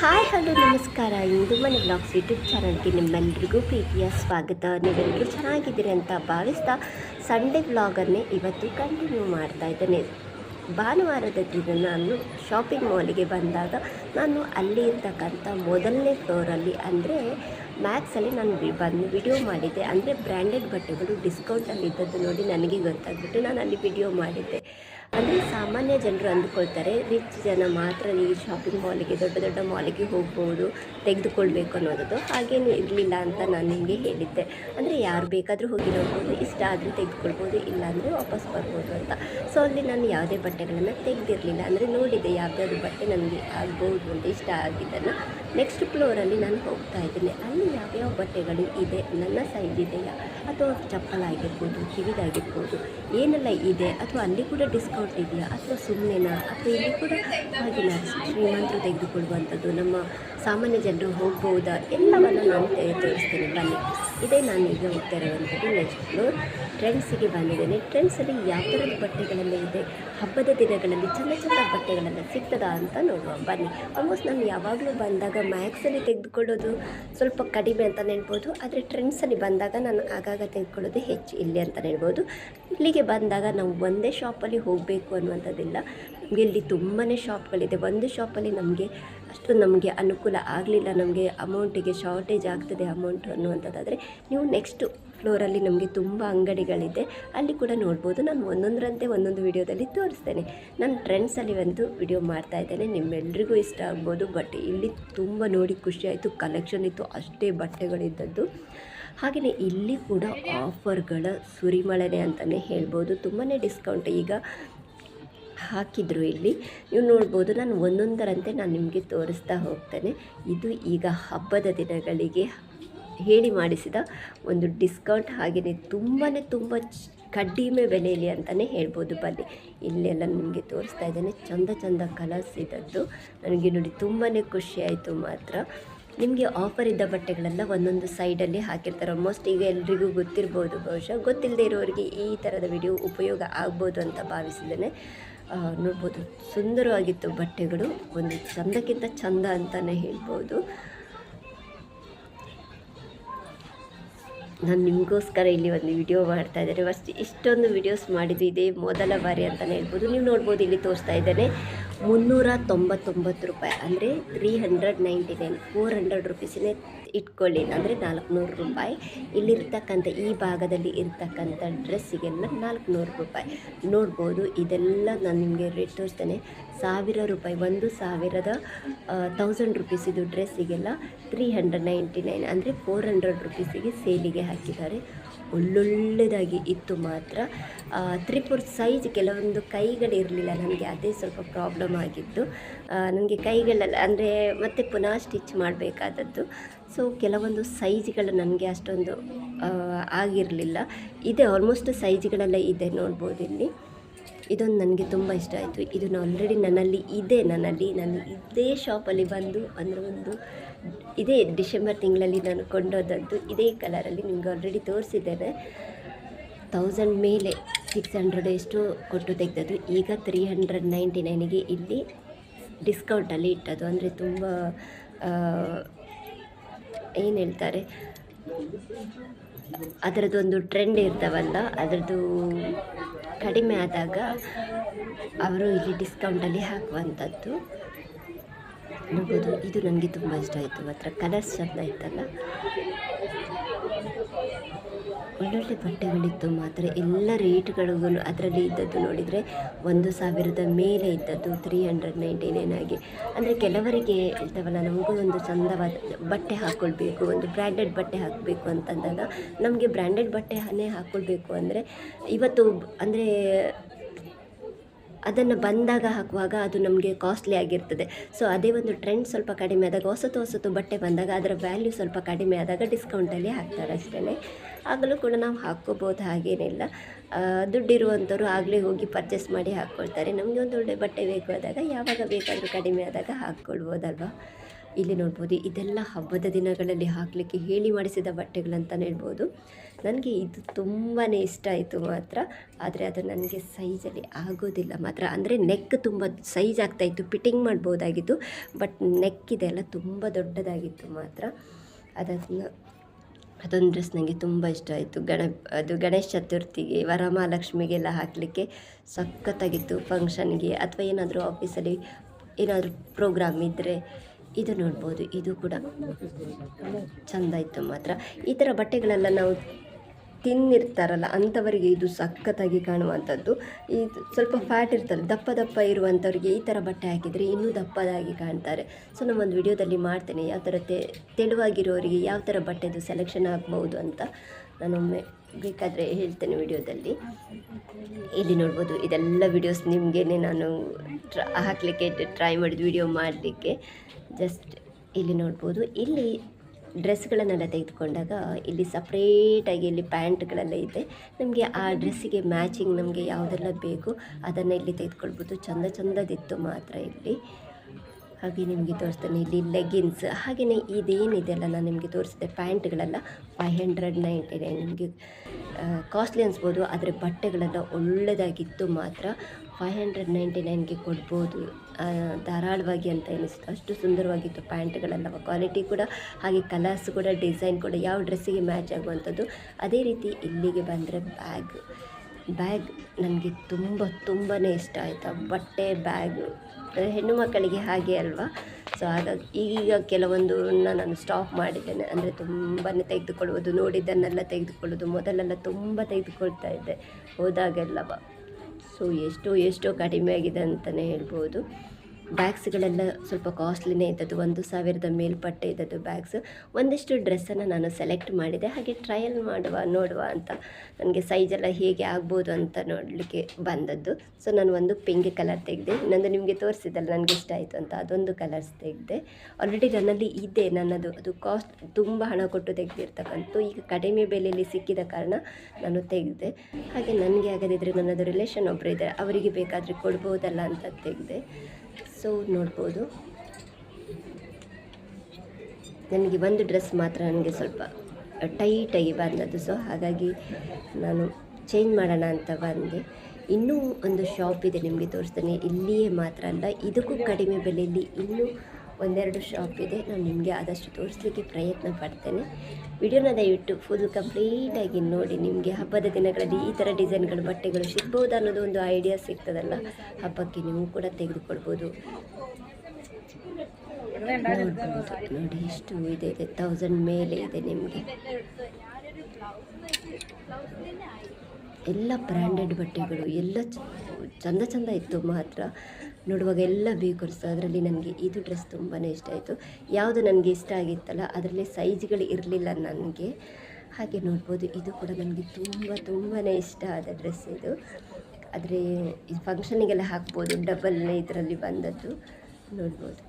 Hi, hello, ನಮಸ್ಕಾರ. ಇಂದು ಮನೆ blogs YouTube ಚಾನಲ್ಗೆ ನಿಮ್ಮೆಲ್ಲರಿಗೂ ಪ್ರೀತಿಯ ಸ್ವಾಗತ. ನೀವೆಲ್ಲರೂ ಚೆನ್ನಾಗಿದ್ದೀರಿ ಅಂತ ಭಾವಿಸ್ತಾ ಸಂಡೇ ವ್ಲಾಗನ್ನೇ ಇವತ್ತು ಕಂಟಿನ್ಯೂ ಮಾಡ್ತಾ ಇದ್ದೇನೆ. ಭಾನುವಾರದ ದಿನ ನಾನು ಶಾಪಿಂಗ್ ಮಾಲಿಗೆ ಬಂದಾಗ ನಾನು ಅಲ್ಲಿ ಇರ್ತಕ್ಕಂಥ ಮೊದಲನೇ ಫ್ಲೋರಲ್ಲಿ ಅಂದರೆ ಮ್ಯಾಕ್ಸಲ್ಲಿ ನಾನು ಬಂದು ವಿಡಿಯೋ ಮಾಡಿದ್ದೆ. ಅಂದರೆ ಬ್ರ್ಯಾಂಡೆಡ್ ಬಟ್ಟೆಗಳು ಡಿಸ್ಕೌಂಟಲ್ಲಿ ಇದ್ದದ್ದು ನೋಡಿ ನನಗೆ ಗೊತ್ತಾಗ್ಬಿಟ್ಟು ನಾನು ಅಲ್ಲಿ ವಿಡಿಯೋ ಮಾಡಿದ್ದೆ. ಅಂದರೆ ಸಾಮಾನ್ಯ ಜನರು ಅಂದುಕೊಳ್ತಾರೆ ರಿಚ್ ಜನ ಮಾತ್ರ ನೀವು ಶಾಪಿಂಗ್ ಮಾಲಿಗೆ ದೊಡ್ಡ ದೊಡ್ಡ ಮಾಲಿಗೆ ಹೋಗ್ಬೋದು, ತೆಗೆದುಕೊಳ್ಬೇಕು ಅನ್ನೋದು ಹಾಗೇನು ಇರಲಿಲ್ಲ ಅಂತ ನಾನು ನಿಮಗೆ ಹೇಳಿದ್ದೆ. ಅಂದರೆ ಯಾರು ಬೇಕಾದರೂ ಹೋಗಿ ನೋಡ್ಬೋದು, ಇಷ್ಟ ಆದರೆ ತೆಗೆದುಕೊಳ್ಬೋದು, ಇಲ್ಲಾಂದರೆ ವಾಪಸ್ ಬರ್ಬೋದು ಅಂತ. ಸೊ ಅಲ್ಲಿ ನಾನು ಯಾವುದೇ ಬಟ್ಟೆಗಳನ್ನು ತೆಗೆದಿರಲಿಲ್ಲ. ಅಂದರೆ ನೋಡಿದೆ ಯಾವುದಾದ್ರು ಬಟ್ಟೆ ನನಗೆ ಆಗ್ಬೋದು ಅಂತ, ಇಷ್ಟ ಆಗಿದ್ದನ್ನು. ನೆಕ್ಸ್ಟ್ ಫ್ಲೋರಲ್ಲಿ ನಾನು ಹೋಗ್ತಾ ಇದ್ದೇನೆ. ಅಲ್ಲಿ ಯಾವ್ಯಾವ ಬಟ್ಟೆಗಳು ಇದೆ? ನನ್ನ ಸೈಜ್ ಇದೆಯಾ? ಅಥವಾ ಚಪ್ಪಲಾಗಿರ್ಬೋದು, ಕಿವಿದಾಗಿರ್ಬೋದು, ಏನೆಲ್ಲ ಇದೆ? ಅಥವಾ ಅಲ್ಲಿ ಕೂಡ ಡಿಸ್ಕೌಂಟ್ ಇದೆಯಾ? ಅಥವಾ ಸುಮ್ಮನೆನಾ ಅಥವಾ ಇಲ್ಲಿ ಕೂಡ ಹಾಗೆಲ್ಲ ಶ್ರೀಮಂತರು ತೆಗೆದುಕೊಳ್ಳುವಂಥದ್ದು, ನಮ್ಮ ಸಾಮಾನ್ಯ ಜನರು ಹೋಗ್ಬೋದಾ? ಎಲ್ಲವನ್ನು ನಾನು ತೋರಿಸ್ತೇನೆ. ಬನ್ನಿ. ಇದೇ. ನಾನು ಈಗ ಹೋಗ್ತಾ ನೆಕ್ಸ್ಟ್ ಫ್ಲೋರ್ ಟ್ರೆಂಡ್ಸಿಗೆ ಬಂದಿದ್ದೇನೆ. ಟ್ರೆಂಡ್ಸಲ್ಲಿ ಯಾವ ಥರದ ಬಟ್ಟೆಗಳೆಲ್ಲ ಇದೆ? ಹಬ್ಬದ ದಿನಗಳಲ್ಲಿ ಚೆನ್ನ ಚೆನ್ನ ಬಟ್ಟೆಗಳೆಲ್ಲ ಸಿಗ್ತದಾ ಅಂತ ನೋಡುವ. ಬನ್ನಿ. ಆಲ್ಮೋಸ್ಟ್ ನಾನು ಯಾವಾಗಲೂ ಬಂದಾಗ ಮ್ಯಾಕ್ಸಲ್ಲಿ ತೆಗೆದುಕೊಳ್ಳೋದು ಸ್ವಲ್ಪ ಕಡಿಮೆ ಅಂತ ಹೇಳ್ಬೋದು ಆದರೆ ಟ್ರೆಂಡ್ಸಲ್ಲಿ ಬಂದಾಗ ನಾನು ಆಗಾಗ ತೆಗೆದುಕೊಳ್ಳೋದು ಹೆಚ್ಚು ಇಲ್ಲಿ ಅಂತ ಹೇಳ್ಬೋದು ಇಲ್ಲಿಗೆ ಬಂದಾಗ ನಾವು ಒಂದೇ ಶಾಪಲ್ಲಿ ಹೋಗಬೇಕು ಅನ್ನುವಂಥದ್ದಿಲ್ಲ. ಇಲ್ಲಿ ತುಂಬಾ ಶಾಪ್ಗಳಿದೆ ಒಂದು ಶಾಪಲ್ಲಿ ನಮಗೆ ಅಷ್ಟು ನಮಗೆ ಅನುಕೂಲ ಆಗಲಿಲ್ಲ. ನಮಗೆ ಅಮೌಂಟಿಗೆ ಶಾರ್ಟೇಜ್ ಆಗ್ತದೆ ಅಮೌಂಟು ಅನ್ನುವಂಥದ್ದಾದರೆ ನೀವು ನೆಕ್ಸ್ಟ್ ಫ್ಲೋರಲ್ಲಿ ನಮಗೆ ತುಂಬ ಅಂಗಡಿಗಳಿದೆ. ಅಲ್ಲಿ ಕೂಡ ನೋಡ್ಬೋದು. ನಾನು ಒಂದೊಂದರಂತೆ ಒಂದೊಂದು ವಿಡಿಯೋದಲ್ಲಿ ತೋರಿಸ್ತೇನೆ. ನಾನು ಟ್ರೆಂಡ್ಸಲ್ಲಿ ಒಂದು ವಿಡಿಯೋ ಮಾಡ್ತಾ ಇದ್ದೇನೆ. ನಿಮ್ಮೆಲ್ರಿಗೂ ಇಷ್ಟ ಆಗ್ಬೋದು. ಬಟ್ ಇಲ್ಲಿ ತುಂಬ ನೋಡಿ ಖುಷಿಯಾಯಿತು ಕಲೆಕ್ಷನ್ ಇತ್ತು. ಅಷ್ಟೇ ಬಟ್ಟೆಗಳಿದ್ದದ್ದು. ಹಾಗೆಯೇ ಇಲ್ಲಿ ಕೂಡ ಆಫರ್ಗಳ ಸುರಿಮಳೆನೆ ಅಂತಲೇ ಹೇಳ್ಬೋದು. ತುಂಬಾ ಡಿಸ್ಕೌಂಟ್ ಈಗ ಹಾಕಿದ್ರು ಇಲ್ಲಿ. ನೀವು ನೋಡ್ಬೋದು ನಾನು ಒಂದೊಂದರಂತೆ ನಾನು ನಿಮಗೆ ತೋರಿಸ್ತಾ ಹೋಗ್ತೇನೆ. ಇದು ಈಗ ಹಬ್ಬದ ದಿನಗಳಿಗೆ ಹೇಳಿ ಮಾಡಿಸಿದ ಒಂದು ಡಿಸ್ಕೌಂಟ್ ಹಾಗೆಯೇ ತುಂಬಾ ತುಂಬ ಕಡಿಮೆ ಬೆಲೆಯಲ್ಲಿ ಅಂತಲೇ ಹೇಳ್ಬೋದು. ಬನ್ನಿ, ಇಲ್ಲೆಲ್ಲ ನಿಮಗೆ ತೋರಿಸ್ತಾ ಇದ್ದೇನೆ. ಚಂದ ಚಂದ ಕಲರ್ಸ್ ಇದ್ದದ್ದು. ನನಗೆ ನೋಡಿ ತುಂಬಾ ಖುಷಿ ಆಯಿತು ಮಾತ್ರ. ನಿಮಗೆ ಆಫರ್ ಇದ್ದ ಬಟ್ಟೆಗಳೆಲ್ಲ ಒಂದೊಂದು ಸೈಡಲ್ಲಿ ಹಾಕಿರ್ತಾರೆ. ಆಲ್ಮೋಸ್ಟ್ ಈಗ ಎಲ್ರಿಗೂ ಗೊತ್ತಿರ್ಬೋದು ಬಹುಶಃ. ಗೊತ್ತಿಲ್ಲದೆ ಇರೋರಿಗೆ ಈ ಥರದ ವಿಡಿಯೋ ಉಪಯೋಗ ಆಗ್ಬೋದು ಅಂತ ಭಾವಿಸಿದ್ದೇನೆ. ನೋಡ್ಬೋದು. ಸುಂದರವಾಗಿತ್ತು ಬಟ್ಟೆಗಳು, ಒಂದು ಚಂದಕ್ಕಿಂತ ಚಂದ ಅಂತಲೇ ಹೇಳ್ಬೋದು. ನಾನು ನಿಮಗೋಸ್ಕರ ಇಲ್ಲಿ ಒಂದು ವಿಡಿಯೋ ಮಾಡ್ತಾ ಇದ್ದಾರೆ ಫಸ್ಟ್ ಇಷ್ಟೊಂದು ವಿಡಿಯೋಸ್ ಮಾಡಿದ್ದು ಇದೇ ಮೊದಲ ಬಾರಿ ಅಂತಲೇ ಹೇಳ್ಬೋದು. ನೀವು ನೋಡ್ಬೋದು, ಇಲ್ಲಿ ತೋರಿಸ್ತಾ ಇದ್ದೇನೆ. ಮುನ್ನೂರ ತೊಂಬತ್ತೊಂಬತ್ತು ರೂಪಾಯಿ. ಅಂದರೆ three hundred ninety nine four hundred ರುಪೀಸಿನೇ ಇಟ್ಕೊಳ್ಳಿ. ಅಂದರೆ ನಾಲ್ಕುನೂರು ರೂಪಾಯಿ. ಇಲ್ಲಿರ್ತಕ್ಕಂಥ ಈ ಭಾಗದಲ್ಲಿ ಇರ್ತಕ್ಕಂಥ ಡ್ರೆಸ್ಸಿಗೆಲ್ಲ ನಾಲ್ಕುನೂರು ರೂಪಾಯಿ. ನೋಡ್ಬೋದು, ಇದೆಲ್ಲ ನಾನು ನಿಮಗೆ ರೇಟ್ ತೋರಿಸ್ತೇನೆ. ಸಾವಿರ ರೂಪಾಯಿ, ಒಂದು ಸಾವಿರದ ತೌಸಂಡ್ ರುಪೀಸಿದು ಡ್ರೆಸ್ಸಿಗೆಲ್ಲ ತ್ರೀ ಹಂಡ್ರೆಡ್ ನೈಂಟಿ ನೈನ್ ಅಂದರೆ ಫೋರ್ ಹಂಡ್ರೆಡ್ ರುಪೀಸಿಗೆ ಸೇಲಿಗೆ ಹಾಕಿದ್ದಾರೆ. ಒಳ್ಳೊಳ್ಳೆದಾಗಿ ಇತ್ತು ಮಾತ್ರ. ತ್ರಿಪುರ್ ಸೈಜ್ ಕೆಲವೊಂದು ಕೈಗಳು ಇರಲಿಲ್ಲ, ನನಗೆ ಅದೇ ಸ್ವಲ್ಪ ಪ್ರಾಬ್ಲಮ್ ಆಗಿತ್ತು ನನಗೆ ಕೈಗಳೆಲ್ಲ, ಅಂದರೆ ಮತ್ತೆ ಪುನಃ ಸ್ಟಿಚ್ ಮಾಡಬೇಕಾದದ್ದು. ಸೊ ಕೆಲವೊಂದು ಸೈಜ್ಗಳು ನನಗೆ ಅಷ್ಟೊಂದು ಆಗಿರಲಿಲ್ಲ. ಇದೆ ಆಲ್ಮೋಸ್ಟ್ ಸೈಜ್ಗಳೆಲ್ಲ ಇದೆ ನೋಡ್ಬೋದು ಇಲ್ಲಿ. ಇದೊಂದು ನನಗೆ ತುಂಬ ಇಷ್ಟ ಆಯಿತು. ಇದನ್ನು ಆಲ್ರೆಡಿ ನನ್ನಲ್ಲಿ ಇದೆ, ನನ್ನಲ್ಲಿ ನಾನು ಇದೇ ಶಾಪಲ್ಲಿ ಬಂದು ಅಂದರೆ ಒಂದು ಇದೇ ಡಿಸೆಂಬರ್ ತಿಂಗಳಲ್ಲಿ ನಾನು ಕೊಂಡೋದದ್ದು. ಇದೇ ಕಲರಲ್ಲಿ ನಿಮ್ಗೆ ಆಲ್ರೆಡಿ ತೋರಿಸಿದ್ದೇನೆ. ತೌಸಂಡ್ ಮೇಲೆ ಸಿಕ್ಸ್ ಹಂಡ್ರೆಡ್ ಎಷ್ಟು ಕೊಟ್ಟು ತೆಗೆದದ್ದು. ಈಗ ತ್ರೀ ಹಂಡ್ರೆಡ್ ನೈಂಟಿ ನೈನಿಗೆ ಇಲ್ಲಿ ಡಿಸ್ಕೌಂಟಲ್ಲಿ ಇಟ್ಟದ್ದು. ಅಂದರೆ ತುಂಬ ಏನು ಹೇಳ್ತಾರೆ? ಅದರದ್ದೊಂದು ಟ್ರೆಂಡ್ ಇರ್ತಾವಲ್ಲ, ಅದರದ್ದು ಕಡಿಮೆ ಆದಾಗ ಅವರು ಇಲ್ಲಿ ಡಿಸ್ಕೌಂಟಲ್ಲಿ ಹಾಕುವಂಥದ್ದು. ನೋಡ್ಬೋದು, ಇದು ನನಗೆ ತುಂಬ ಇಷ್ಟ ಆಯಿತು. ಮಾತ್ರ ಕಲರ್ಸ್ ಚೆಂದ ಇತ್ತಲ್ಲ? ಒಳ್ಳೊಳ್ಳೆ ಬಟ್ಟೆಗಳಿತ್ತು ಮಾತ್ರ. ಎಲ್ಲ ರೇಟ್ಗಳಿಗೂ ಅದರಲ್ಲಿ ಇದ್ದದ್ದು ನೋಡಿದರೆ ಒಂದು ಸಾವಿರದ ಮೇಲೆ ಇದ್ದದ್ದು ತ್ರೀ ಹಂಡ್ರೆಡ್ ನೈಂಟಿ ನೈನ್ ಆಗಿ. ಅಂದರೆ ಕೆಲವರಿಗೆ ಇರ್ತವಲ್ಲ ನಮಗೂ ಒಂದು ಚಂದವಾದ ಬಟ್ಟೆ ಹಾಕ್ಕೊಳ್ಬೇಕು ಒಂದು ಬ್ರ್ಯಾಂಡೆಡ್ ಬಟ್ಟೆ ಹಾಕಬೇಕು ಅಂತಂದಾಗ ನಮಗೆ ಬ್ರ್ಯಾಂಡೆಡ್ ಬಟ್ಟೆನೇ ಹಾಕ್ಕೊಳ್ಬೇಕು ಅಂದರೆ ಇವತ್ತು ಅಂದರೆ ಅದನ್ನು ಬಂದಾಗ ಹಾಕುವಾಗ ಅದು ನಮಗೆ ಕಾಸ್ಟ್ಲಿ ಆಗಿರ್ತದೆ. ಸೊ ಅದೇ ಒಂದು ಟ್ರೆಂಡ್ ಸ್ವಲ್ಪ ಕಡಿಮೆ ಆದಾಗ, ಹೊಸತು ಹೊಸತು ಬಟ್ಟೆ ಬಂದಾಗ ಅದರ ವ್ಯಾಲ್ಯೂ ಸ್ವಲ್ಪ ಕಡಿಮೆ ಆದಾಗ ಡಿಸ್ಕೌಂಟಲ್ಲಿ ಹಾಕ್ತಾರೆ ಅಷ್ಟೇ ಆಗಲೂ ಕೂಡ ನಾವು ಹಾಕ್ಕೋಬೋದು ಹಾಗೇನಿಲ್ಲ ದುಡ್ಡಿರುವಂಥವ್ರು ಆಗಲೇ ಹೋಗಿ ಪರ್ಚೇಸ್ ಮಾಡಿ ಹಾಕ್ಕೊಳ್ತಾರೆ. ನಮಗೆ ಒಂದು ಒಳ್ಳೆ ಬಟ್ಟೆ ಬೇಕು ಆದಾಗ, ಯಾವಾಗ ಬೇಕಾದರೂ ಕಡಿಮೆ ಆದಾಗ ಹಾಕ್ಕೊಳ್ಬೋದಲ್ವಾ? ಇಲ್ಲಿ ನೋಡ್ಬೋದು ಇದೆಲ್ಲ ಹಬ್ಬದ ದಿನಗಳಲ್ಲಿ ಹಾಕಲಿಕ್ಕೆ ಹೇಳಿ ಮಾಡಿಸಿದ ಬಟ್ಟೆಗಳಂತಲೇ ಹೇಳ್ಬೋದು. ನನಗೆ ಇದು ತುಂಬಾ ಇಷ್ಟ ಆಯಿತು ಮಾತ್ರ. ಆದರೆ ಅದು ನನಗೆ ಸೈಜಲ್ಲಿ ಆಗೋದಿಲ್ಲ ಮಾತ್ರ. ಅಂದರೆ ನೆಕ್ ತುಂಬ ಸೈಜ್ ಆಗ್ತಾಯಿತ್ತು ಫಿಟ್ಟಿಂಗ್ ಮಾಡ್ಬೋದಾಗಿತ್ತು ಬಟ್ ನೆಕ್ ಇದೆಲ್ಲ ತುಂಬ ದೊಡ್ಡದಾಗಿತ್ತು ಮಾತ್ರ. ಅದನ್ನು, ಅದೊಂದು ಡ್ರೆಸ್ ನನಗೆ ತುಂಬ ಇಷ್ಟ ಆಯಿತು. ಗಣ, ಅದು ಗಣೇಶ ಚತುರ್ಥಿಗೆ, ವರಮಹಾಲಕ್ಷ್ಮಿಗೆಲ್ಲ ಹಾಕಲಿಕ್ಕೆ ಸಖತ್ತಾಗಿತ್ತು ಫಂಕ್ಷನ್ಗೆ ಅಥವಾ ಏನಾದರೂ ಆಫೀಸಲ್ಲಿ ಏನಾದರೂ ಪ್ರೋಗ್ರಾಮ್ ಇದ್ದರೆ ಇದು ನೋಡ್ಬೋದು, ಇದು ಕೂಡ ಚೆಂದ ಇತ್ತು ಮಾತ್ರ. ಈ ಥರ ಬಟ್ಟೆಗಳೆಲ್ಲ ನಾವು ತಿನ್ನಿರ್ತಾರಲ್ಲ ಅಂಥವರಿಗೆ ಇದು ಸಖತ್ತಾಗಿ ಕಾಣುವಂಥದ್ದು. ಇದು ಸ್ವಲ್ಪ ಫ್ಯಾಟ್ ಇರ್ತಲ್ಲ, ದಪ್ಪ ದಪ್ಪ ಇರುವಂಥವ್ರಿಗೆ ಈ ಥರ ಬಟ್ಟೆ ಹಾಕಿದರೆ ಇನ್ನೂ ದಪ್ಪದಾಗಿ ಕಾಣ್ತಾರೆ. ಸೊ ಒಂದು ವಿಡಿಯೋದಲ್ಲಿ ಮಾಡ್ತೇನೆ, ಯಾವ ಥರ ತೆ, ತೆಳುವಾಗಿರೋರಿಗೆ ಯಾವ ಥರ ಬಟ್ಟೆದು ಸೆಲೆಕ್ಷನ್ ಆಗ್ಬೋದು ಅಂತ ನಾನೊಮ್ಮೆ ಬೇಕಾದರೆ ಹೇಳ್ತೇನೆ ವಿಡಿಯೋದಲ್ಲಿ. ಇಲ್ಲಿ ನೋಡ್ಬೋದು, ಇದೆಲ್ಲ ವಿಡಿಯೋಸ್ ನಿಮಗೇನೆ ನಾನು ಟ್ರ ಹಾಕಲಿಕ್ಕೆ ಟ್ರೈ ಮಾಡಿದ್ದು ವಿಡಿಯೋ ಮಾಡಲಿಕ್ಕೆ. ಜಸ್ಟ್ ಇಲ್ಲಿ ನೋಡ್ಬೋದು. ಇಲ್ಲಿ ಡ್ರೆಸ್ಗಳನ್ನೆಲ್ಲ ತೆಗೆದುಕೊಂಡಾಗ ಇಲ್ಲಿ ಸಪ್ರೇಟಾಗಿ ಇಲ್ಲಿ ಪ್ಯಾಂಟ್ಗಳೆಲ್ಲ ಇದೆ. ನಮಗೆ ಆ ಡ್ರೆಸ್ಸಿಗೆ ಮ್ಯಾಚಿಂಗ್ ನಮಗೆ ಯಾವುದೆಲ್ಲ ಬೇಕು ಅದನ್ನು ಇಲ್ಲಿ ತೆಗೆದುಕೊಳ್ಬೋದು. ಚಂದ ಚಂದದಿತ್ತು ಮಾತ್ರ ಇಲ್ಲಿ. ಹಾಗೆ ನಿಮಗೆ ತೋರಿಸ್ತೇನೆ ಇಲ್ಲಿ ಲೆಗಿನ್ಸ್ ಹಾಗೆಯೇ ಇದೇನಿದೆಯಲ್ಲ ನಾನು ನಿಮಗೆ ತೋರಿಸಿದೆ ಪ್ಯಾಂಟ್ಗಳೆಲ್ಲ. ಫೈವ್ ಹಂಡ್ರೆಡ್ ನೈಂಟಿ ನೈನ್ ನಿಮಗೆ ಕಾಸ್ಟ್ಲಿ ಅನ್ಸ್ಬೋದು, ಆದರೆ ಬಟ್ಟೆಗಳೆಲ್ಲ ಒಳ್ಳೆಯದಾಗಿತ್ತು ಮಾತ್ರ. ಫೈವ್ ಹಂಡ್ರೆಡ್ ನೈಂಟಿ ನೈನ್ಗೆ ಕೊಡ್ಬೋದು. ಧಾರಾಳವಾಗಿ ಅಂತ ಅನಿಸ್ತು ಅಷ್ಟು ಸುಂದರವಾಗಿತ್ತು ಪ್ಯಾಂಟ್ಗಳೆಲ್ಲ. ಕ್ವಾಲಿಟಿ ಕೂಡ, ಹಾಗೆ ಕಲರ್ಸ್ ಕೂಡ ಡಿಸೈನ್ ಕೂಡ ಯಾವ ಡ್ರೆಸ್ಸಿಗೆ ಮ್ಯಾಚ್ ಆಗುವಂಥದ್ದು, ಅದೇ ರೀತಿ ಇಲ್ಲಿಗೆ ಬಂದರೆ ಬ್ಯಾಗ್ ಬ್ಯಾಗ್ ನನಗೆ ತುಂಬ ತುಂಬಾ ಇಷ್ಟ ಆಯಿತಾ. ಬಟ್ಟೆ ಬ್ಯಾಗ್ ಹೆಣ್ಣು ಮಕ್ಕಳಿಗೆ ಹಾಗೆ ಅಲ್ವಾ? ಸೊ ಹಾಗಾಗಿ ಈಗ ಕೆಲವೊಂದು ನಾನು ಸ್ಟಾಪ್ ಮಾಡಿದ್ದೇನೆ. ಅಂದರೆ ತುಂಬಾ ತೆಗೆದುಕೊಳ್ಳುವುದು, ನೋಡಿದ್ದನ್ನೆಲ್ಲ ತೆಗೆದುಕೊಳ್ಳೋದು ಮೊದಲೆಲ್ಲ ತುಂಬ ತೆಗೆದುಕೊಳ್ತಾ ಇದ್ದೆ. ಹೋದಾಗೆಲ್ಲವ ಸೊ ಎಷ್ಟೋ ಎಷ್ಟೋ ಕಡಿಮೆ ಆಗಿದೆ ಅಂತಲೇ ಹೇಳ್ಬೋದು. ಬ್ಯಾಗ್ಸ್ಗಳೆಲ್ಲ ಸ್ವಲ್ಪ ಕಾಸ್ಟ್ಲಿನೇ ಇದ್ದದ್ದು, ಒಂದು ಸಾವಿರದ ಮೇಲ್ಪಟ್ಟೆ ಇದ್ದದ್ದು ಬ್ಯಾಗ್ಸ್ ಒಂದಿಷ್ಟು ಡ್ರೆಸ್ಸನ್ನು ನಾನು ಸೆಲೆಕ್ಟ್ ಮಾಡಿದೆ. ಹಾಗೆ ಟ್ರಯಲ್ ಮಾಡುವ, ನೋಡುವ ಅಂತ ನನಗೆ ಸೈಜೆಲ್ಲ ಹೇಗೆ ಆಗ್ಬೋದು ಅಂತ ನೋಡಲಿಕ್ಕೆ ಬಂದದ್ದು. ಸೊ ನಾನು ಒಂದು ಪಿಂಕ್ ಕಲರ್ ತೆಗೆದೆ. ಇನ್ನೊಂದು ನಿಮಗೆ ತೋರಿಸಿದ್ದಲ್ಲ, ನನಗೆ ಇಷ್ಟ ಆಯಿತು ಅಂತ ಅದೊಂದು ಕಲರ್ಸ್ ತೆಗೆದೆ. ಆಲ್ರೆಡಿ ನನ್ನಲ್ಲಿ ಇದೆ, ನನ್ನದು, ಅದು ಕಾಸ್ಟ್ ತುಂಬ ಹಣ ಕೊಟ್ಟು ತೆಗೆದಿರ್ತಕ್ಕಂಥ ಈಗ ಕಡಿಮೆ ಬೆಲೆಯಲ್ಲಿ ಸಿಕ್ಕಿದ ಕಾರಣ ನಾನು ತೆಗೆದೆ. ಹಾಗೆ ನನಗೆ ಆಗದಿದ್ದರೆ ನನ್ನದು ರಿಲೇಷನ್ ಒಬ್ಬರು ಇದ್ದಾರೆ. ಅವರಿಗೆ ಬೇಕಾದರೆ ಕೊಡ್ಬೋದಲ್ಲ ಅಂತ ತೆಗೆದೆ. ಸೊ ನೋಡ್ಬೋದು. ನನಗೆ ಒಂದು ಡ್ರೆಸ್ ಮಾತ್ರ ನನಗೆ ಸ್ವಲ್ಪ ಟೈಟಾಗಿ ಬಂದದ್ದು. ಸೊ ಹಾಗಾಗಿ ನಾನು ಚೇಂಜ್ ಮಾಡೋಣ ಅಂತ ಬಂದೆ. ಇನ್ನೂ ಒಂದು ಶಾಪ್ ಇದೆ ನಿಮಗೆ ತೋರಿಸ್ತೇನೆ. ಇಲ್ಲಿಯೇ ಮಾತ್ರ ಅಲ್ಲ, ಇದಕ್ಕೂ ಕಡಿಮೆ ಬೆಲೆಯಲ್ಲಿ ಇನ್ನೂ ಒಂದೆರಡು ಶಾಪ್ ಇದೆ. ನಾನು ನಿಮಗೆ ಆದಷ್ಟು ತೋರಿಸ್ಲಿಕ್ಕೆ ಪ್ರಯತ್ನ ಪಡ್ತೇನೆ. ವಿಡಿಯೋನ ದಯವಿಟ್ಟು ಫುಲ್ ಕಂಪ್ಲೀಟಾಗಿ ನೋಡಿ. ನಿಮಗೆ ಹಬ್ಬದ ದಿನಗಳಲ್ಲಿ ಈ ಥರ ಡಿಸೈನ್ಗಳು, ಬಟ್ಟೆಗಳು ಸಿಗ್ಬೋದು ಅನ್ನೋದು ಒಂದು ಐಡಿಯಾ ಸಿಗ್ತದಲ್ಲ. ಹಬ್ಬಕ್ಕೆ ನೀವು ಕೂಡ ತೆಗೆದುಕೊಳ್ಬೋದು. ನೋಡಿ, ಎಷ್ಟು ಇದೆ. ಇದೆ ತೌಸಂಡ್ ಮೇಲೆ ಇದೆ ನಿಮಗೆ. ಎಲ್ಲ ಬ್ರ್ಯಾಂಡೆಡ್ ಬಟ್ಟೆಗಳು. ಎಲ್ಲ ಚಂದ ಚಂದ ಇತ್ತು ಮಾತ್ರ. ನೋಡುವಾಗ ಎಲ್ಲ ಬೇಕು ಅನಿಸ್ತು ಅದರಲ್ಲಿ ನನಗೆ ಇದು ಡ್ರೆಸ್ ತುಂಬಾ ಇಷ್ಟ ಆಯಿತು. ಯಾವುದು ನನಗೆ ಇಷ್ಟ ಆಗಿತ್ತಲ್ಲ, ಅದರಲ್ಲಿ ಸೈಜ್ಗಳು ಇರಲಿಲ್ಲ ನನಗೆ. ಹಾಗೆ ನೋಡ್ಬೋದು, ಇದು ಕೂಡ ನನಗೆ ತುಂಬ ತುಂಬಾ ಇಷ್ಟ ಆದ ಡ್ರೆಸ್ ಇದು. ಆದರೆ ಇದು ಫಂಕ್ಷನಿಗೆಲ್ಲ ಹಾಕ್ಬೋದು ಡಬಲ್ ಇದರಲ್ಲಿ ಬಂದದ್ದು. ನೋಡ್ಬೋದು.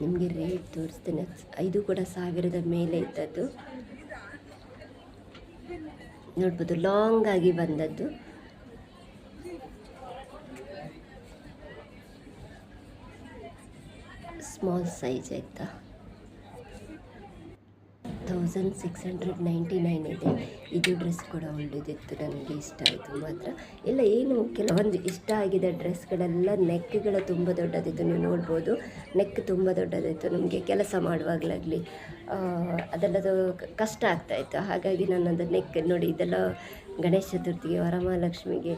ನಿಮಗೆ ರೇಟ್ ತೋರಿಸ್ತೇನೆ. ಇದು ಕೂಡ ಸಾವಿರದ ಮೇಲೆ ಇದ್ದದ್ದು. ನೋಡ್ಬೋದು ಲಾಂಗ್ ಆಗಿ ಬಂದದ್ದು. ಸ್ಮಾಲ್ ಸೈಜ್ ಆಯಿತಾ thousand six hundred ninety nine ಇದೆ। ಇದು ಡ್ರೆಸ್ ಕೂಡ ಒಳ್ಳೆಯದಿತ್ತು ನನಗೆ ಇಷ್ಟ ಆಯಿತು ಮಾತ್ರ. ಎಲ್ಲ ಏನು, ಕೆಲವೊಂದು ಇಷ್ಟ ಆಗಿದ ಡ್ರೆಸ್ಗಳೆಲ್ಲ ನೆಕ್ಗಳು ತುಂಬ ದೊಡ್ಡದಿತ್ತು, ನೀವು ನೋಡ್ಬೋದು. ನೆಕ್ ತುಂಬ ದೊಡ್ಡದಿತ್ತು, ನಮಗೆ ಕೆಲಸ ಮಾಡುವಾಗಲಾಗಲಿ. ಅದೆಲ್ಲದು ಕಷ್ಟ ಆಗ್ತಾಯಿತ್ತು ಹಾಗಾಗಿ ನಾನು ಅದು ನೆಕ್ ನೋಡಿ, ಇದೆಲ್ಲ ಗಣೇಶ ಚತುರ್ಥಿಗೆ, ವರಮಹಾಲಕ್ಷ್ಮಿಗೆ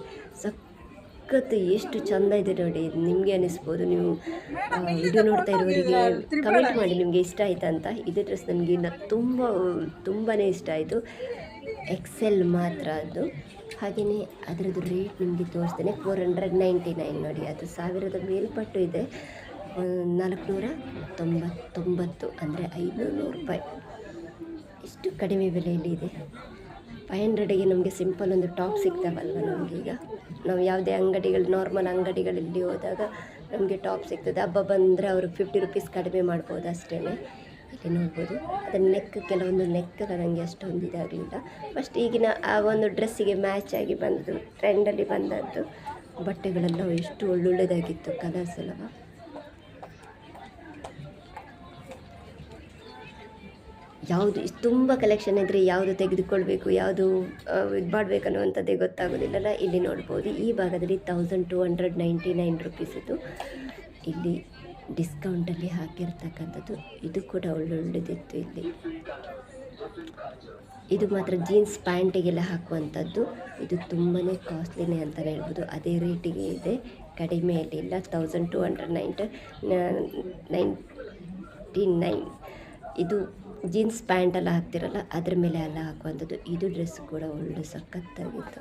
ಸಖತ್ತು ಎಷ್ಟು ಚಂದ ಇದೆ ನೋಡಿ, ನಿಮಗೆ ಅನಿಸ್ಬೋದು. ನೀವು ಇದು ನೋಡ್ತಾ ಇರೋರಿಗೆ ಕಮೆಂಟ್ ಮಾಡಿ, ನಿಮಗೆ ಇಷ್ಟ ಆಯ್ತಾ ಅಂತ. ಇದೇ ಡ್ರೆಸ್ ನನಗೆ ತುಂಬ ತುಂಬಾ ಇಷ್ಟ ಆಯಿತು. ಎಕ್ಸೆಲ್ ಮಾತ್ರ ಅದು. ಹಾಗೆಯೇ ಅದರದ್ದು ರೇಟ್ ನಿಮಗೆ ತೋರಿಸ್ತೇನೆ. ಫೋರ್ ಹಂಡ್ರೆಡ್ ನೈಂಟಿ ನೈನ್ ನೋಡಿ, ಅದು ಸಾವಿರದ ಮೇಲ್ಪಟ್ಟು ಇದೆ. ನಾಲ್ಕುನೂರ ತೊಂಬತ್ತೊಂಬತ್ತು ಅಂದರೆ ಐನೂರು ರೂಪಾಯಿ. ಇಷ್ಟು ಕಡಿಮೆ ಬೆಲೆಯಲ್ಲಿ ಇದೆ? ಫೈವ್ ಹಂಡ್ರೆಡಿಗೆ ನಮಗೆ ಸಿಂಪಲ್ ಒಂದು ಟಾಪ್ ಸಿಗ್ತಾವಲ್ವ ನಮಗೀಗ ನಾವು ಯಾವುದೇ ಅಂಗಡಿಗಳು ನಾರ್ಮಲ್ ಅಂಗಡಿಗಳಲ್ಲಿ ಹೋದಾಗ ನಮಗೆ ಟಾಪ್ ಸಿಗ್ತದೆ. ಹಬ್ಬ ಬಂದರೆ ಅವರು ಫಿಫ್ಟಿ ರುಪೀಸ್ ಕಡಿಮೆ ಮಾಡ್ಬೋದು ಅಷ್ಟೇ ಇಲ್ಲಿ ನೋಡ್ಬೋದು. ಅದು ನೆಕ್ ಕೆಲವೊಂದು ನೆಕ್ ನನಗೆ ಅಷ್ಟೊಂದು ಇದಾಗಲಿಲ್ಲ. ಫಸ್ಟ್ ಈಗಿನ ಆ ಒಂದು ಡ್ರೆಸ್ಸಿಗೆ ಮ್ಯಾಚ್ ಆಗಿ ಬಂದದ್ದು ಟ್ರೆಂಡಲ್ಲಿ ಬಂದದ್ದು ಬಟ್ಟೆಗಳೆಲ್ಲ ಎಷ್ಟು ಒಳ್ಳೊಳ್ಳೆಯದಾಗಿತ್ತು ಕಲರ್ಸ್ ಎಲ್ಲವ ಯಾವುದು ತುಂಬ ಕಲೆಕ್ಷನ್ ಇದ್ದರೆ ಯಾವುದು ತೆಗೆದುಕೊಳ್ಬೇಕು, ಯಾವುದು ಇದು ಮಾಡಬೇಕು ಅನ್ನುವಂಥದ್ದೇ ಗೊತ್ತಾಗೋದಿಲ್ಲಲ್ಲ. ಇಲ್ಲಿ ನೋಡ್ಬೋದು, ಈ ಭಾಗದಲ್ಲಿ thousand two hundred ninety nine rupees ಇದು. ಇಲ್ಲಿ ಡಿಸ್ಕೌಂಟಲ್ಲಿ ಹಾಕಿರ್ತಕ್ಕಂಥದ್ದು. ಇದು ಕೂಡ ಒಳ್ಳೊಳ್ಳೆದಿತ್ತು ಇಲ್ಲಿ. ಇದು ಮಾತ್ರ ಜೀನ್ಸ್ ಪ್ಯಾಂಟಿಗೆಲ್ಲ ಹಾಕುವಂಥದ್ದು. ಇದು ತುಂಬಾ ಕಾಸ್ಟ್ಲಿನೇ ಅಂತಲೇ ಹೇಳ್ಬೋದು. ಅದೇ ರೇಟಿಗೆ ಇದೆ. ಕಡಿಮೆಯಲ್ಲಿ ಇಲ್ಲ thousand two hundred ninety ninety nine ಇದು ಜೀನ್ಸ್ ಪ್ಯಾಂಟ್ ಎಲ್ಲ ಹಾಕ್ತಿರಲ್ಲ, ಅದ್ರ ಮೇಲೆ ಎಲ್ಲ ಹಾಕುವಂಥದ್ದು. ಇದು ಡ್ರೆಸ್ ಕೂಡ ಒಳ್ಳೆ ಸಖತ್ತಾಗಿತ್ತು.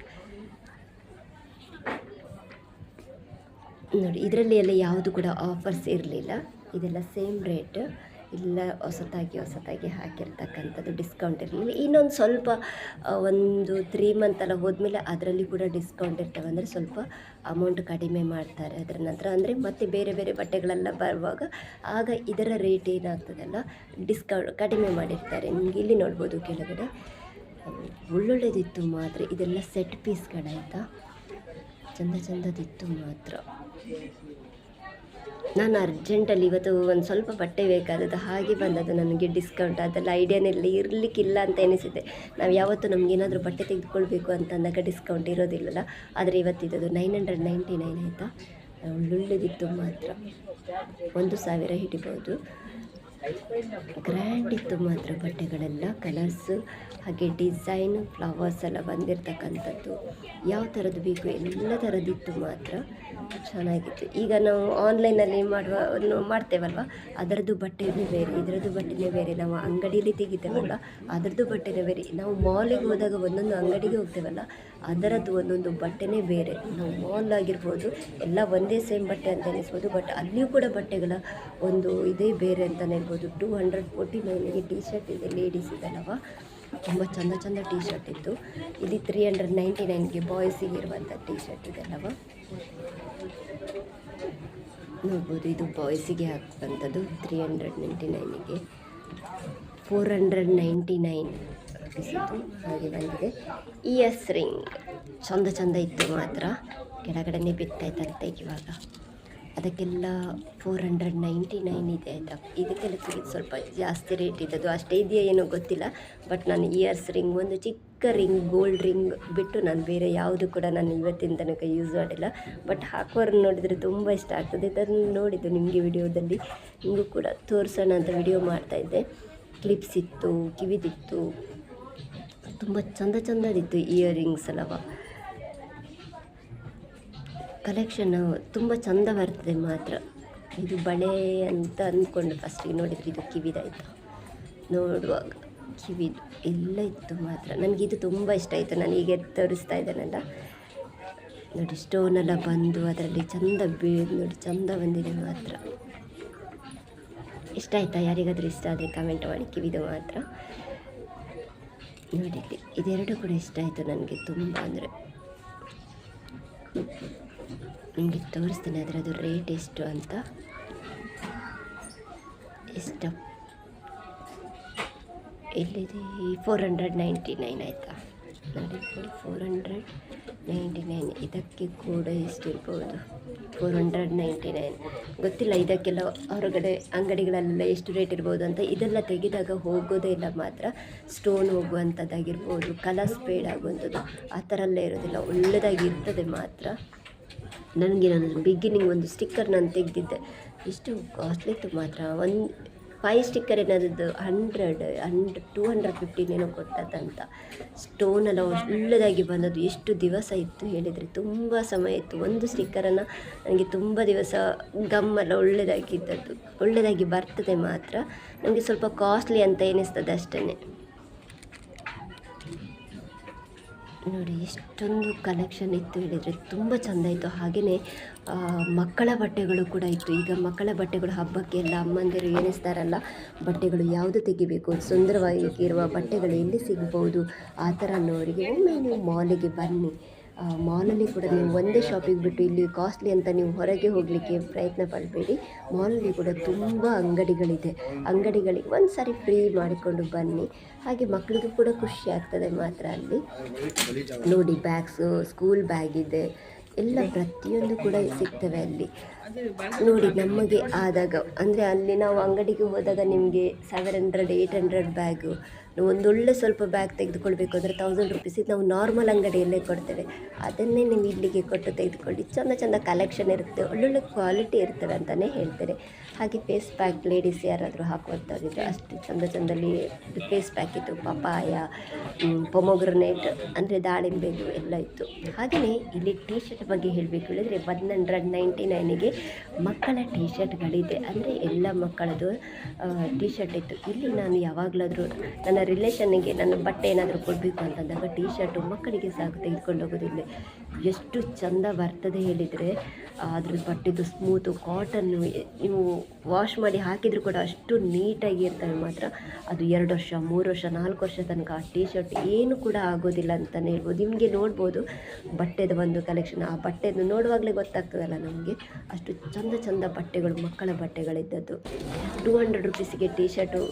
ನೋಡಿ, ಇದರಲ್ಲಿ ಎಲ್ಲ ಯಾವುದು ಕೂಡ ಆಫರ್ಸ್ ಇರಲಿಲ್ಲ. ಇದೆಲ್ಲ ಸೇಮ್ ರೇಟ್ ಇಲ್ಲ, ಹೊಸತಾಗಿ ಹೊಸತಾಗಿ ಹಾಕಿರ್ತಕ್ಕಂಥದ್ದು ಡಿಸ್ಕೌಂಟ್ ಇರಲಿಲ್ಲ. ಇನ್ನೊಂದು ಸ್ವಲ್ಪ ಒಂದು ತ್ರೀ ಮಂತ್ ಎಲ್ಲ ಹೋದ್ಮೇಲೆ ಅದರಲ್ಲಿ ಕೂಡ ಡಿಸ್ಕೌಂಟ್ ಇರ್ತವೆ. ಅಂದರೆ ಸ್ವಲ್ಪ ಅಮೌಂಟ್ ಕಡಿಮೆ ಮಾಡ್ತಾರೆ ಅದರ ನಂತರ. ಅಂದರೆ ಮತ್ತೆ ಬೇರೆ ಬೇರೆ ಬಟ್ಟೆಗಳೆಲ್ಲ ಬರುವಾಗ ಆಗ ಇದರ ರೇಟ್ ಏನಾಗ್ತದಲ್ಲ ಡಿಸ್ಕೌಂಟ್ ಕಡಿಮೆ ಮಾಡಿರ್ತಾರೆ. ನಿಮಗೆ ಇಲ್ಲಿ ನೋಡ್ಬೋದು ಕೆಳಗಡೆ. ಒಳ್ಳೊಳ್ಳೆದಿತ್ತು ಮಾತ್ರ. ಇದೆಲ್ಲ ಸೆಟ್ ಪೀಸ್ಗಳಾಯ್ತಾ ಚಂದ, ಚಂದದಿತ್ತು ಮಾತ್ರ. ನಾನು ಅರ್ಜೆಂಟಲ್ಲಿ ಇವತ್ತು ಒಂದು ಸ್ವಲ್ಪ ಬಟ್ಟೆ ಬೇಕಾದದ್ದು ಹಾಗೆ ಬಂದದ್ದು ನನಗೆ ಡಿಸ್ಕೌಂಟ್ ಅದೆಲ್ಲ ಐಡಿಯಾನೆಲ್ಲ ಇರಲಿಕ್ಕಿಲ್ಲ ಅಂತ ಎನಿಸಿದೆ ನಾವು ಯಾವತ್ತೂ ನಮಗೇನಾದರೂ ಬಟ್ಟೆ ತೆಗೆದುಕೊಳ್ಬೇಕು ಅಂತ ಅಂದಾಗ ಡಿಸ್ಕೌಂಟ್ ಇರೋದಿಲ್ಲಲ್ಲ. ಆದರೆ ಇವತ್ತಿದ್ದದು ನೈನ್ ಹಂಡ್ರೆಡ್ ನೈಂಟಿ ನೈನ್ ಆಯಿತಾ? ಒಳ್ಳೊಳ್ಳೆದಿತ್ತು ಮಾತ್ರ. ಒಂದು ಸಾವಿರ ಹಿಡಿಬೋದು. ಗ್ರ್ಯಾಂಡ್ ಇತ್ತು ಮಾತ್ರ ಬಟ್ಟೆಗಳೆಲ್ಲ ಕಲರ್ಸ್ ಹಾಗೆ ಡಿಸೈನ್ ಫ್ಲವರ್ಸ್ ಎಲ್ಲ ಬಂದಿರತಕ್ಕಂಥದ್ದು. ಯಾವ ಥರದ್ದು ಬೇಕು, ಎಲ್ಲ ಥರದ್ದಿತ್ತು ಮಾತ್ರ. ಚೆನ್ನಾಗಿತ್ತು. ಈಗ ನಾವು ಆನ್ಲೈನಲ್ಲಿ ಮಾಡುವ ಮಾಡ್ತೇವಲ್ವ? ಅದರದ್ದು ಬಟ್ಟೆನೇ ಬೇರೆ, ಇದರದ್ದು ಬಟ್ಟೆನೇ ಬೇರೆ. ನಾವು ಅಂಗಡಿಯಲ್ಲಿ ತೆಗಿತೇವಲ್ಲ ಅದರದ್ದು ಬಟ್ಟೆನೇ ಬೇರೆ. ನಾವು ಮಾಲಿಗೆ ಹೋದಾಗ ಒಂದೊಂದು ಅಂಗಡಿಗೆ ಹೋಗ್ತೇವಲ್ಲ ಅದರದ್ದು ಒಂದೊಂದು ಬಟ್ಟೆನೇ ಬೇರೆ. ನಾವು ಮಾಲ್ ಆಗಿರ್ಬೋದು, ಎಲ್ಲ ಒಂದೇ ಸೇಮ್ ಬಟ್ಟೆ ಅಂತ ಅನ್ನಿಸ್ಬೋದು ಬಟ್ ಅಲ್ಲಿಯೂ ಕೂಡ ಬಟ್ಟೆಗಳ ಒಂದು ಇದೇ ಬೇರೆ ಅಂತಲೇ ಹೇಳ್ಬೋದು ಟೂ ಹಂಡ್ರೆಡ್ ಫೋರ್ಟಿ ನೈನಿಗೆ ಟೀ ಶರ್ಟ್ ಇದೆ ಲೇಡೀಸ್ ಇದೆಲ್ಲವ? ತುಂಬ ಚಂದ ಚಂದ ಟೀ ಶರ್ಟ್ ಇತ್ತು. ಇಲ್ಲಿ ತ್ರೀ ಹಂಡ್ರೆಡ್ ನೈಂಟಿ ನೈನ್ಗೆ ಬಾಯ್ಸಿಗೆ ಇರುವಂಥ ಟೀ ಶರ್ಟ್ ಇದೆಲ್ಲವ? ನೋಡ್ಬೋದು, ಇದು ಬಾಯ್ಸಿಗೆ ಹಾಕುವಂಥದ್ದು ತ್ರೀ ಹಂಡ್ರೆಡ್ ನೈಂಟಿ ನೈನಿಗೆ ಫೋರ್ ಹಂಡ್ರೆಡ್ ನೈಂಟಿ ನೈನ್ ಹಾಗೆ ಬಂದಿದೆ. ಇಯರ್ಸ್ ರಿಂಗ್ ಚಂದ ಚಂದ ಇತ್ತು ಮಾತ್ರ. ಕೆಳಗಡೆನೇ ಬಿತ್ತಾಯ್ತಂತೆ ಇವಾಗ. ಅದಕ್ಕೆಲ್ಲ ಫೋರ್ ಹಂಡ್ರೆಡ್ ನೈಂಟಿ ನೈನ್ ಇದೆ ಆಯಿತಾ? ಇದಕ್ಕೆಲ್ಲ ಸ್ವಲ್ಪ ಜಾಸ್ತಿ ರೇಟ್ ಇದ್ದದ್ದು. ಅಷ್ಟೇ ಇದೆಯಾ ಏನೋ ಗೊತ್ತಿಲ್ಲ. ಬಟ್ ನಾನು ಇಯರ್ಸ್ ರಿಂಗ್ ಒಂದು ಚಿಕ್ಕ ರಿಂಗ್ ಗೋಲ್ಡ್ ರಿಂಗ್ ಬಿಟ್ಟು ನಾನು ಬೇರೆ ಯಾವುದು ಕೂಡ ನಾನು ಇವತ್ತಿನ ತನಕ ಯೂಸ್ ಮಾಡಿಲ್ಲ. ಬಟ್ ಹಾಕೋರು ನೋಡಿದರೆ ತುಂಬ ಇಷ್ಟ ಆಗ್ತದೆ. ಇದನ್ನು ನೋಡಿದ್ದು ನಿಮಗೆ ವಿಡಿಯೋದಲ್ಲಿ. ನಿಮಗೂ ಕೂಡ ತೋರಿಸೋಣ ಅಂತ ವಿಡಿಯೋ ಮಾಡ್ತಾಯಿದ್ದೆ ಕ್ಲಿಪ್ಸ್ ಇತ್ತು, ಕಿವಿದಿತ್ತು. ತುಂಬ ಚಂದ ಚಂದದಿತ್ತು ಇಯರಿಂಗ್ಸ್ ಅಲ್ಲವ ಕಲೆಕ್ಷನ್ ತುಂಬ ಚಂದ ಬರ್ತದೆ ಮಾತ್ರ. ಇದು ಬಳೆ ಅಂತ ಅಂದ್ಕೊಂಡು ಫಸ್ಟಿಗೆ ನೋಡಿದರೆ ಇದು ಕಿವಿದಾಯಿತು ನೋಡುವಾಗ ಕಿವಿದು ಎಲ್ಲ ಇತ್ತು ಮಾತ್ರ. ನನಗೆ ಇದು ತುಂಬ ಇಷ್ಟ ಆಯಿತು. ನಾನು ಈಗ ತೋರಿಸ್ತಾ ಇದ್ದೇನಲ್ಲ. ನೋಡಿ ಸ್ಟೋನೆಲ್ಲ ಬಂದು ಅದರಲ್ಲಿ ಚಂದ ಬೀ ನೋಡಿ, ಚಂದ ಬಂದಿದೆ ಮಾತ್ರ. ಇಷ್ಟ ಆಯಿತಾ? ಯಾರಿಗಾದರೂ ಇಷ್ಟ ಆದರೆ ಕಮೆಂಟ್ ಮಾಡಿ. ಕಿವಿದು ಮಾತ್ರ. ನೋಡಿ ಇಲ್ಲಿ ಇದೆರಡು ಕೂಡ ಇಷ್ಟ ಆಯಿತು ನನಗೆ, ತುಂಬ ಅಂದರೆ. ನಿಮಗೆ ತೋರಿಸ್ತೀನಿ, ಅದರದ್ದು ರೇಟ್ ಎಷ್ಟು ಅಂತ. ಇಷ್ಟ ಎಲ್ಲಿದೆ? ಫೋರ್ ಹಂಡ್ರೆಡ್ ನೈಂಟಿ ನೈನ್ ಆಯಿತಾ? ನೋಡಿ ಫೋರ್ ಹಂಡ್ರೆಡ್ ನೈಂಟಿ ನೈನ್ ಇದಕ್ಕೆ ಕೂಡ ಎಷ್ಟಿರ್ಬೋದು? ಫೋರ್ ಹಂಡ್ರೆಡ್ ನೈಂಟಿ ನೈನ್ ಗೊತ್ತಿಲ್ಲ, ಇದಕ್ಕೆಲ್ಲ ಹೊರಗಡೆ ಅಂಗಡಿಗಳಲ್ಲೆಲ್ಲ ಎಷ್ಟು ರೇಟ್ ಇರ್ಬೋದು ಅಂತ. ಇದೆಲ್ಲ ತೆಗೆದಾಗ ಹೋಗೋದೇ ಇಲ್ಲ ಮಾತ್ರ. ಸ್ಟೋನ್ ಹೋಗುವಂಥದ್ದಾಗಿರ್ಬೋದು ಕಲರ್ಸ್ ಪೇಡ್ ಆಗುವಂಥದ್ದು, ಆ ಥರ ಎಲ್ಲ ಇರೋದಿಲ್ಲ ಒಳ್ಳೆಯದಾಗಿರ್ತದೆ ಮಾತ್ರ. ನನಗೆ ನಾನು ಬಿಗಿನಿಂಗ್ ಒಂದು ಸ್ಟಿಕ್ಕರ್ ನಾನು ತೆಗೆದಿದ್ದೆ. ಎಷ್ಟು ಕಾಸ್ಟ್ಲಿ ಇತ್ತು ಮಾತ್ರ. ಒಂದು ಫೈವ್ ಸ್ಟಿಕ್ಕರ್ ಏನಾದದ್ದು ಹಂಡ್ರೆಡ್ ಹಂಡ್ ಟೂ ಹಂಡ್ರೆಡ್ ಫಿಫ್ಟೀನ್ ಏನೋ ಕೊಟ್ಟದ್ದಂತ. ಸ್ಟೋನ್ ಒಳ್ಳೆಯದಾಗಿ ಬಂದದ್ದು. ಎಷ್ಟು ದಿವಸ ಇತ್ತು ಹೇಳಿದರೆ. ತುಂಬ ಸಮಯ ಇತ್ತು. ಒಂದು ಸ್ಟಿಕ್ಕರನ್ನು ನನಗೆ ತುಂಬ ದಿವಸ ಗಮ್ಮೆಲ್ಲ ಒಳ್ಳೆಯದಾಗಿದ್ದದ್ದು ಒಳ್ಳೆಯದಾಗಿ ಬರ್ತದೆ ಮಾತ್ರ. ನನಗೆ ಸ್ವಲ್ಪ ಕಾಸ್ಟ್ಲಿ ಅಂತ ಎನಿಸ್ತದೆ ಅಷ್ಟೇ ನೋಡಿ ಎಷ್ಟೊಂದು ಕಲೆಕ್ಷನ್ ಇತ್ತು ಹೇಳಿದರೆ ತುಂಬ ಚೆಂದ ಇತ್ತು. ಹಾಗೆಯೇ ಮಕ್ಕಳ ಬಟ್ಟೆಗಳು ಕೂಡ ಇತ್ತು. ಈಗ ಮಕ್ಕಳ ಬಟ್ಟೆಗಳು ಹಬ್ಬಕ್ಕೆಲ್ಲ, ಅಮ್ಮಂದಿರು ಏನಿಸ್ತಾರಲ್ಲ ಬಟ್ಟೆಗಳು ಯಾವುದು ತೆಗಿಬೇಕು? ಸುಂದರವಾಗಿರುವ ಬಟ್ಟೆಗಳು ಎಲ್ಲಿ ಸಿಗ್ಬೋದು? ಆ ಥರ ಅನ್ನೋರಿಗೆ ಒಮ್ಮೆ ನೀವು ಮಾಲಿಗೆ ಬನ್ನಿ. ಮಾಲಲ್ಲಿ ಕೂಡ ನೀವು ಒಂದೇ ಶಾಪಿಗೆ ಬಿಟ್ಟು ಇಲ್ಲಿ ಕಾಸ್ಟ್ಲಿ ಅಂತ ನೀವು ಹೊರಗೆ ಹೋಗಲಿಕ್ಕೆ ಪ್ರಯತ್ನ ಪಡಬೇಡಿ. ಮಾಲಲ್ಲಿ ಕೂಡ ತುಂಬ ಅಂಗಡಿಗಳಿದೆ. ಅಂಗಡಿಗಳಿಗೆ ಒಂದು ಸಾರಿ ಫ್ರೀ ಮಾಡಿಕೊಂಡು ಬನ್ನಿ. ಹಾಗೆ ಮಕ್ಕಳಿಗೂ ಕೂಡ ಖುಷಿ ಆಗ್ತದೆ ಮಾತ್ರ ಅಲ್ಲಿ. ನೋಡಿ ಬ್ಯಾಗ್ಸು ಸ್ಕೂಲ್ ಬ್ಯಾಗ್ ಇದೆ. ಎಲ್ಲ ಪ್ರತಿಯೊಂದು ಕೂಡ ಸಿಗ್ತವೆ ಅಲ್ಲಿ. ನೋಡಿ, ನಮಗೆ ಆದಾಗ, ಅಂದರೆ ಅಲ್ಲಿ ನಾವು ಅಂಗಡಿಗೆ ಹೋದಾಗ ನಿಮಗೆ seven hundred eight hundred bag ಒಂದೊಳ್ಳೆ ಸ್ವಲ್ಪ ಬ್ಯಾಗ್ ತೆಗೆದುಕೊಳ್ಬೇಕು ಅಂದರೆ ತೌಸಂಡ್ ರುಪೀಸಿಗೆ ನಾವು ನಾರ್ಮಲ್ ಅಂಗಡಿಯಲ್ಲೇ ಕೊಡ್ತೇವೆ. ಅದನ್ನೇ ನೀವು ಇಲ್ಲಿಗೆ ಕೊಟ್ಟು ತೆಗೆದುಕೊಳ್ಳಿ. ಚಂದ ಚಂದ ಕಲೆಕ್ಷನ್ ಇರುತ್ತೆ, ಒಳ್ಳೊಳ್ಳೆ ಕ್ವಾಲಿಟಿ ಇರ್ತವೆ ಅಂತಲೇ ಹೇಳ್ತಾರೆ. ಹಾಗೆ ಫೇಸ್ ಪ್ಯಾಕ್ ಲೇಡೀಸ್ ಯಾರಾದರೂ ಹಾಕುವಂಥದ್ದಿದ್ರೆ ಅಷ್ಟು ಚಂದ ಚಂದಲ್ಲಿ ಫೇಸ್ ಪ್ಯಾಕ್ ಇತ್ತು ಪಪಾಯ ಪೊಮೊಗ್ರನೇಟ್ ಅಂದರೆ ದಾಳಿಂಬೆದು ಎಲ್ಲ ಇತ್ತು. ಹಾಗೆಯೇ ಇಲ್ಲಿ ಟೀ ಶರ್ಟ್ ಬಗ್ಗೆ ಹೇಳಬೇಕು ಹೇಳಿದರೆ ಒನ್ ಹಂಡ್ರೆಡ್ ನೈಂಟಿ ನೈನಿಗೆ ಮಕ್ಕಳ ಟೀ ಶರ್ಟ್ಗಳಿದೆ ಅಂದರೆ ಎಲ್ಲ ಮಕ್ಕಳದು ಟೀ ಶರ್ಟ್ ಇತ್ತು. ಇಲ್ಲಿ ನಾನು ಯಾವಾಗಲಾದರೂ ನನ್ನ ರಿಲೇಷನ್ನಿಗೆ ನನ್ನ ಬಟ್ಟೆ ಏನಾದರೂ ಕೊಡಬೇಕು ಅಂತಂದಾಗ ಟೀ ಶರ್ಟು ಮಕ್ಕಳಿಗೆ ಸಾಕು ತೆಗೆದುಕೊಂಡು ಹೋಗೋದಿಲ್ಲ ಎಷ್ಟು ಚಂದ ಬರ್ತದೆ ಹೇಳಿದರೆ ಅದ್ರ ಬಟ್ಟೆದು ಸ್ಮೂತು ಕಾಟನ್ನು ನೀವು ವಾಶ್ ಮಾಡಿ ಹಾಕಿದರೂ ಕೂಡ ಅಷ್ಟು ನೀಟಾಗಿ ಇರ್ತವೆ ಮಾತ್ರ. ಅದು ಎರಡು ವರ್ಷ, ಮೂರು ವರ್ಷ, ನಾಲ್ಕು ವರ್ಷ ತನಕ ಆ ಟೀ ಶರ್ಟ್ ಏನು ಕೂಡ ಆಗೋದಿಲ್ಲ ಅಂತಲೇ ಹೇಳ್ಬೋದು. ನಿಮಗೆ ನೋಡ್ಬೋದು, ಬಟ್ಟೆದ ಒಂದು ಕಲೆಕ್ಷನ್ ಆ ಬಟ್ಟೆಯನ್ನು ನೋಡುವಾಗಲೇ ಗೊತ್ತಾಗ್ತದಲ್ಲ ನಮಗೆ. ಅಷ್ಟು ಚಂದ ಚಂದ ಬಟ್ಟೆಗಳು, ಮಕ್ಕಳ ಬಟ್ಟೆಗಳಿದ್ದದ್ದು. ಟೂ ಹಂಡ್ರೆಡ್ ರುಪೀಸಿಗೆ ಟೀ ಶರ್ಟು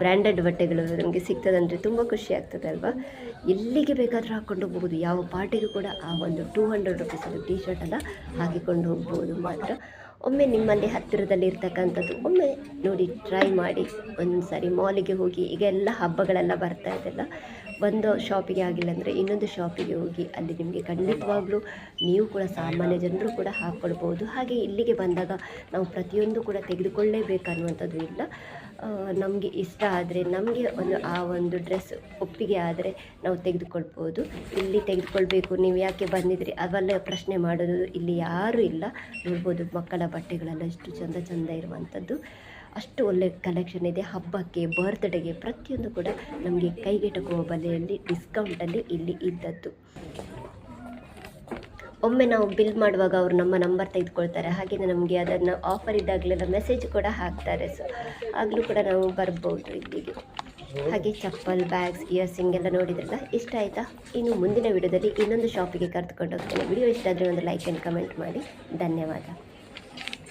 ಬ್ರ್ಯಾಂಡೆಡ್ ಬಟ್ಟೆಗಳು ನಮಗೆ ಸಿಗ್ತದಂದರೆ ತುಂಬ ಖುಷಿ ಆಗ್ತದೆ ಅಲ್ವಾ? ಎಲ್ಲಿಗೆ ಬೇಕಾದರೂ ಹಾಕ್ಕೊಂಡು ಹೋಗ್ಬೋದು. ಯಾವ ಪಾರ್ಟಿಗೂ ಕೂಡ ಆ ಒಂದು ಟೂ ಹಂಡ್ರೆಡ್ ರುಪೀಸಲ್ಲಿ ಟೀ ಶರ್ಟೆಲ್ಲ ಹಾಕಿಕೊಂಡು ಹೋಗ್ಬೋದು ಮಾತ್ರ. ಒಮ್ಮೆ ನಿಮ್ಮಲ್ಲಿ ಹತ್ತಿರದಲ್ಲಿ ಇರ್ತಕ್ಕಂಥದ್ದು, ಒಮ್ಮೆ ನೋಡಿ ಟ್ರೈ ಮಾಡಿ. ಒಂದು ಸಾರಿ ಮಾಲಿಗೆ ಹೋಗಿ, ಈಗ ಎಲ್ಲ ಹಬ್ಬಗಳೆಲ್ಲ ಬರ್ತಾ ಇದೆಲ್ಲ ಒಂದು ಶಾಪಿಗೆ ಆಗಿಲ್ಲ ಅಂದರೆ ಇನ್ನೊಂದು ಶಾಪಿಗೆ ಹೋಗಿ, ಅಲ್ಲಿ ನಿಮಗೆ ಖಂಡಿತವಾಗ್ಲೂ ನೀವು ಕೂಡ ಸಾಮಾನ್ಯ ಜನರು ಕೂಡ ಹಾಕ್ಕೊಳ್ಬೋದು. ಹಾಗೆ ಇಲ್ಲಿಗೆ ಬಂದಾಗ ನಾವು ಪ್ರತಿಯೊಂದು ಕೂಡ ತೆಗೆದುಕೊಳ್ಳೇಬೇಕನ್ನುವಂಥದ್ದು ಇಲ್ಲ. ನಮಗೆ ಇಷ್ಟ ಆದರೆ ನಮಗೆ ಒಂದು ಆ ಒಂದು ಡ್ರೆಸ್ ಒಪ್ಪಿಗೆ ಆದರೆ ನಾವು ತೆಗೆದುಕೊಳ್ಬೋದು. ಇಲ್ಲಿ ತೆಗೆದುಕೊಳ್ಬೇಕು, ನೀವು ಯಾಕೆ ಬಂದಿದ್ರಿ? ಅವೆಲ್ಲ ಪ್ರಶ್ನೆ ಮಾಡೋದು ಇಲ್ಲಿ ಯಾರೂ ಇಲ್ಲ. ನೋಡ್ಬೋದು ಮಕ್ಕಳ ಬಟ್ಟೆಗಳೆಲ್ಲ ಎಷ್ಟು ಚಂದ ಚಂದ ಇರುವಂಥದ್ದು. ಅಷ್ಟು ಒಳ್ಳೆ ಕಲೆಕ್ಷನ್ ಇದೆ. ಹಬ್ಬಕ್ಕೆ ಬರ್ತ್ಡೇಗೆ ಪ್ರತಿಯೊಂದು ಕೂಡ ನಮಗೆ ಕೈಗೆಟಕುವ ಬೆಲೆಯಲ್ಲಿ ಡಿಸ್ಕೌಂಟಲ್ಲಿ ಇಲ್ಲಿ ಇದ್ದದ್ದು. ಒಮ್ಮೆ ನಾವು ಬಿಲ್ ಮಾಡುವಾಗ ಅವರು ನಮ್ಮ ನಂಬರ್ ತೆಗೆದುಕೊಳ್ತಾರೆ. ಹಾಗೆಯೇ ನಮಗೆ ಅದನ್ನು ಆಫರ್ ಇದ್ದಾಗಲೆಲ್ಲ ಮೆಸೇಜ್ ಕೂಡ ಹಾಕ್ತಾರೆ. ಸೊ ಆಗಲೂ ಕೂಡ ನಾವು ಬರ್ಬೋದು ಇಲ್ಲಿಗೆ. ಹಾಗೆ ಚಪ್ಪಲ್ ಬ್ಯಾಗ್ಸ್ ಇಯರ್ಸಿಂಗ್ ಎಲ್ಲ ನೋಡಿದ್ರಲ್ಲ, ಇಷ್ಟ ಆಯಿತಾ? ಇನ್ನು ಮುಂದಿನ ವಿಡಿಯೋದಲ್ಲಿ ಇನ್ನೊಂದು ಶಾಪಿಗೆ ಕರೆದುಕೊಂಡು ಹೋಗ್ತೇನೆ. ವಿಡಿಯೋ ಇಷ್ಟ ಆದರೆ ಒಂದು ಲೈಕ್ ಆ್ಯಂಡ್ ಕಮೆಂಟ್ ಮಾಡಿ. ಧನ್ಯವಾದ.